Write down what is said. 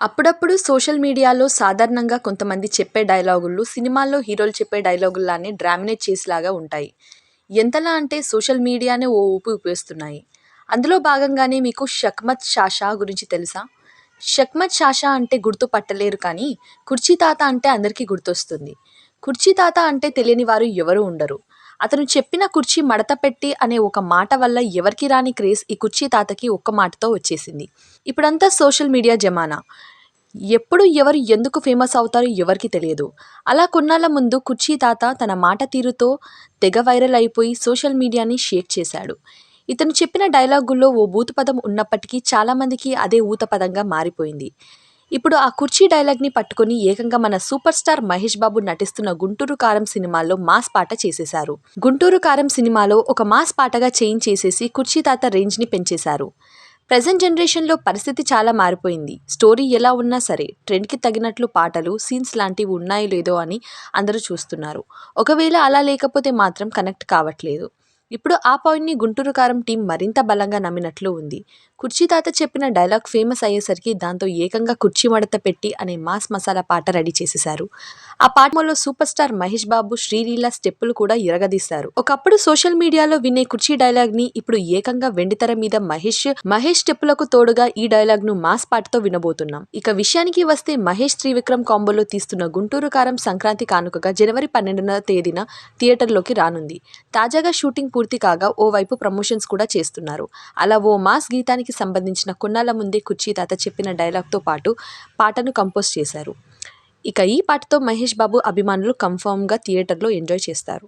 అప్పుడప్పుడు సోషల్ మీడియాలో సాధారణంగా కొంతమంది చెప్పే డైలాగులు సినిమాల్లో హీరోలు చెప్పే డైలాగుల్లానే డ్రామినేట్ చేసేలాగా ఉంటాయి. ఎంతలా అంటే సోషల్ మీడియానే ఓ ఊపి ఊపేస్తున్నాయి. అందులో భాగంగానే మీకు షక్మత్ షాషా' గురించి తెలుసా? షక్మత్ షాషా అంటే గుర్తు పట్టలేరు కానీ కుర్చీ తాత అంటే అందరికీ గుర్తొస్తుంది. కుర్చీ తాత అంటే తెలియని వారు ఎవరూ ఉండరు. అతను చెప్పిన 'కుర్చీ మడత పెట్టి' అనే ఒక మాట వల్ల ఎవరికి రాని క్రేజ్ ఈ కుర్చీ తాతకి ఒక్క మాటతో వచ్చేసింది. ఇప్పుడంతా సోషల్ మీడియా జమానా. ఎప్పుడు ఎవరు ఎందుకు ఫేమస్ అవుతారో ఎవరికీ తెలియదు. అలా కొన్నాళ్ళ ముందు కుర్చీ తాత తన మాట తీరుతో తెగ వైరల్ అయిపోయి సోషల్ మీడియాని షేక్ చేశాడు. ఇతను చెప్పిన డైలాగుల్లో ఓ భూతపదం ఉన్నప్పటికీ చాలామందికి అదే ఊతపదంగా మారిపోయింది. ఇప్పుడు ఆ కుర్చీ డైలాగ్ని పట్టుకొని ఏకంగా మన సూపర్ స్టార్ మహేష్ బాబు నటిస్తున్న 'గుంటూరు కారం' సినిమాలో మాస్ పాట చేసేశారు. 'గుంటూరు కారం' సినిమాలో ఒక మాస్ పాటగా చేసేసి కుర్చీ తాత రేంజ్ని పెంచేశారు. ప్రజెంట్ జనరేషన్లో పరిస్థితి చాలా మారిపోయింది. స్టోరీ ఎలా ఉన్నా సరే ట్రెండ్కి తగినట్లు పాటలు, సీన్స్ లాంటివి ఉన్నాయో లేదో అని అందరూ చూస్తున్నారు. ఒకవేళ అలా లేకపోతే మాత్రం కనెక్ట్ కావట్లేదు. ఇప్పుడు ఆ పాయింట్ని 'గుంటూరు కారం' టీం మరింత బలంగా నమ్మినట్లు ఉంది. కుర్చీ తాత చెప్పిన డైలాగ్ ఫేమస్ అయ్యేసరికి దాంతో ఏకంగా 'కుర్చీ మడత పెట్టి' అనే మాస్ మసాలా పాట రెడీ చేసేశారు. ఆ పాటలో సూపర్ స్టార్ మహేష్ బాబు, శ్రీలీల స్టెప్పులు కూడా ఇరగదీశారు. ఒకప్పుడు సోషల్ మీడియాలో వినే కుర్చీ డైలాగ్ని ఇప్పుడు ఏకంగా వెండితెర మీద మహేష్, మహేష్ స్టెప్పులకు తోడుగా ఈ డైలాగ్ను మాస్ పాటతో వినబోతున్నాం. ఇక విషయానికి వస్తే మహేష్, త్రివిక్రమ్ కాంబోలో తీస్తున్న 'గుంటూరు కారం' సంక్రాంతి కానుకగా జనవరి పన్నెండున తేదీన థియేటర్లోకి రానుంది. తాజాగా షూటింగ్ పూర్తి కాగా ఓ వైపు ప్రమోషన్స్ కూడా చేస్తున్నారు. అలా ఓ మాస్ గీతానికి సంబంధించిన కొన్నాళ్ళ ముందే కుర్చీ తాత చెప్పిన డైలాగ్తో పాటు పాటను కంపోజ్ చేశారు. ఇక ఈ పాటతో మహేష్ బాబు అభిమానులు కన్ఫామ్గా థియేటర్లో ఎంజాయ్ చేస్తారు.